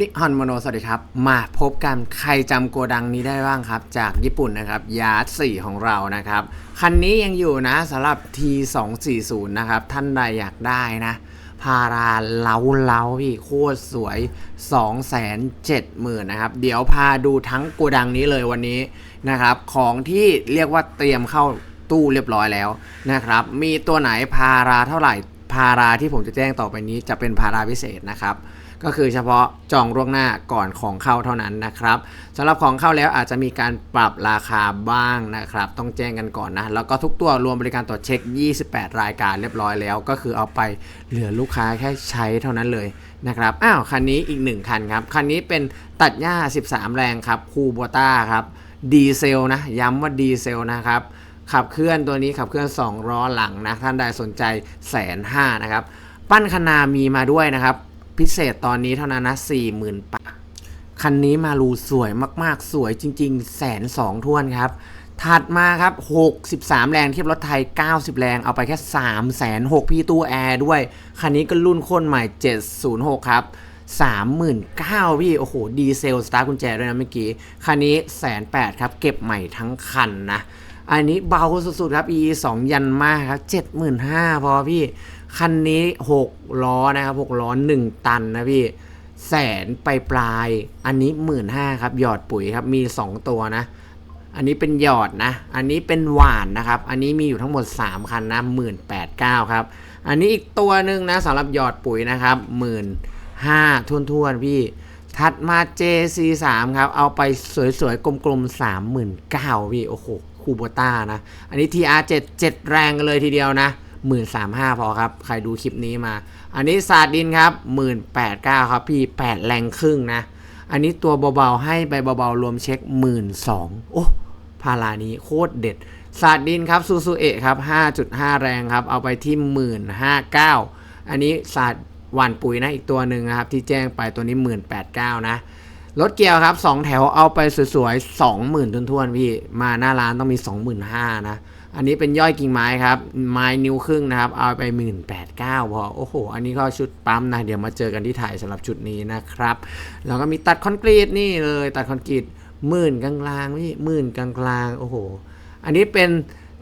นิฮอนโมโนสวัสดีครับ มาพบกันใครจำโกดังนี้ได้บ้างครับ จากญี่ปุ่นนะครับยาร์ด4ของเรานะครับ คันนี้ยังอยู่นะสำหรับ T240 นะครับ ท่านใดอยากได้นะ พาราเล้าเล้าพี่โคตรสวย 270,000นะครับ เดี๋ยวพาดูทั้งโกดังนี้เลยวันนี้นะครับ ของที่เรียกว่าเตรียมเข้าตู้เรียบร้อยแล้วนะครับ มีตัวไหนพาราเท่าไหร่พาราที่ผมจะแจ้งต่อไปนี้จะเป็นพาราพิเศษนะครับ ก็คือเฉพาะจองล่วงหน้าก่อนของเข้าเท่านั้นนะครับสำหรับของเข้าแล้วอาจจะมีการปรับราคาบ้างนะครับ ต้องแจ้งกันก่อนนะแล้วก็ทุกตัวรวมบริการตรวจเช็ค 28 รายการเรียบร้อยแล้ว ก็คือเอาไปเหลือลูกค้าแค่ใช้เท่านั้นเลยนะครับอ้าวคันนี้อีก 1 คันครับคันนี้เป็นตัดหญ้า 13 แรงครับคูโบต้าครับดีเซลนะย้ำว่าดีเซลนะครับขับเคลื่อนตัวนี้ขับเคลื่อน 2 ล้อหลังนะท่านใดสนใจแสนห้านะครับ ปั้นคณามีมาด้วยนะครับ พิเศษตอนนี้เท่านั้นนะสี่หมื่นปะคันนี้มารูสวยมากๆ สวยจริงๆแสนสองทวนครับ ถัดมาครับ 63 แรงเทียบรถไทย 90 แรงเอาไปแค่ 3 6 0 0 0พี่ตู้แอร์ด้วย คันนี้ก็รุ่นโคนใหม่ 706 ครับ39,000พี่ โอ้โห ดีเซล สตาร์กุญแจด้วยนะเมื่อกี้ คันนี้แสนแปดครับ เก็บใหม่ทั้งคันนะ อันนี้เบาสุดๆครับ EE 2 ยันมากครับ 75,000 พอพี่ คันนี้ 6 ล้อนะครับ 6 ล้อ 1 ตันนะพี่ แสนไปปลาย อันนี้ 15,000 ครับ หยอดปุ๋ยครับ มี 2 ตัวนะ อันนี้เป็นหยอดนะ อันนี้เป็นหวานนะครับ อันนี้มีอยู่ทั้งหมด 3 คันนะ 1 8 9 0 0ครับ อันนี้อีกตัวหนึ่งนะสำหรับหยอดปุ๋ยนะครับ1 5 0 0 0ทุ่นๆ พี่ถัดมา JC3 ครับ เอาไปสวยๆ กลมๆ 39,000พี่ โอ้โห คูโบต้านะ อันนี้ TR7 7 แรงกันเลยทีเดียวนะ 135พอครับ ใครดูคลิปนี้มา อันนี้ซาดินครับ 189ครับพี่ 8 แรงครึ่งนะ อันนี้ตัวเบาๆ ให้ไปเบาๆ รวมเช็ค 12,000โอ้พารานี้โคตรเด็ดซาดินครับซูซูเอะครับ 5.5 แรงครับ เอาไปที่ 159อันนี้ซาดหวานปุ๋ยนะอีกตัวหนึ่งนะครับ ที่แจ้งไปตัวนี้ 189,000นะ รถเกียวครับ 2 แถวเอาไปสวยๆ 20,000ทุนทวนๆพี่ มาหน้าร้านต้องมี 25,000นะ อันนี้เป็นย่อยกิ่งไม้ครับ ไม้นิ้วครึ่งนะครับ เอาไป 1 8 9 0 0พอโอ้โห อันนี้ก็ชุดปั๊มนะ เดี๋ยวมาเจอกันที่ถ่ายสำหรับชุดนี้นะครับ แล้วก็มีตัดคอนกรีตนี่เลยตัดคอนกรีตหมื่นกลางๆพี่หมื่นกลางๆโอ้โห อันนี้เป็น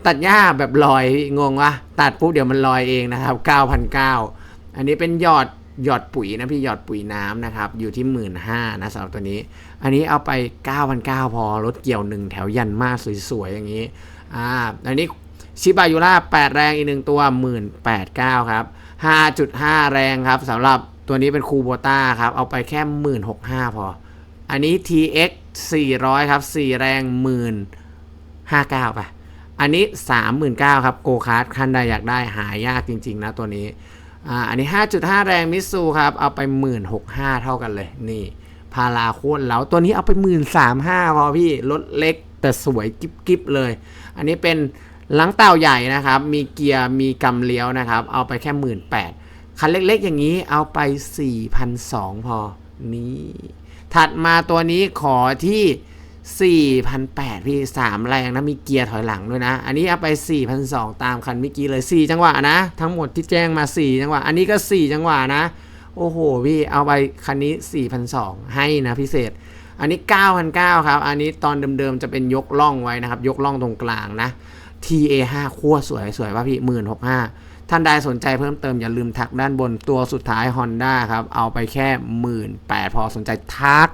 ตัดหญ้าแบบลอยงงวะตัดปุ๊บเดี๋ยวมันลอยเองนะครับ 9,900อันนี้เป็นหยอด หยอดปุ๋ยนะพี่หยอดปุ๋ยน้ำนะครับ อยู่ที่ 1 5ื่นนะสำหรับตัวนี้ อันนี้เอาไป9,900พอรถเกี่ยวหนึ่งแถวยันมากสวยๆ อย่างนี้อ่าอันนี้ชิบายูล่า8 แรงอีกหนึ่งตัว 189ครับ 5.5 แรงครับสำหรับตัวนี้เป็นคูโบต้าครับ เอาไปแค่ 165พอ อันนี้ TX 400 ครับ 4 แรง 1,599ป่ะอันนี้ 39,000ครับ โกคาร์ดคันใดอยากได้หายากจริง ๆ นะตัวนี้ อ่าอันนี้ 5.5 แรงมิสูครับ เอาไป 16,500เท่ากันเลย นี่พาราโคตรแล้วตัวนี้เอาไป 13,500พอพี่รถเล็กแต่สวยกิ๊บๆเลย อันนี้เป็นหลังเต่าใหญ่นะครับ มีเกียร์มีกำเลี้ยวนะครับ เอาไปแค่ 18,000คันเล็กๆอย่างนี้เอาไป 4,200พอนี่ถัดมาตัวนี้ขอที่ 4,800 พี่ 3 แรงนะ มีเกียร์ถอยหลังด้วยนะ อันนี้เอาไป 4,200 ตามคันเมื่อกี้เลย 4 จังหวะนะ ทั้งหมดที่แจ้งมา 4 จังหวะ อันนี้ก็ 4 จังหวะนะ โอ้โห พี่ เอาไปคันนี้ 4,200 ให้นะพิเศษ อันนี้ 9,900 ครับ อันนี้ตอนเดิมๆ จะเป็นยกล่องไว้นะครับ ยกล่องตรงกลางนะ TA5 ขั้วสวยสวยว่าพี่ 16,500ท่านใดสนใจเพิ่มเติมอย่าลืมทักด้านบนตัวสุดท้าย Honda ครับ เอาไปแค่ 18,000พอสนใจทัก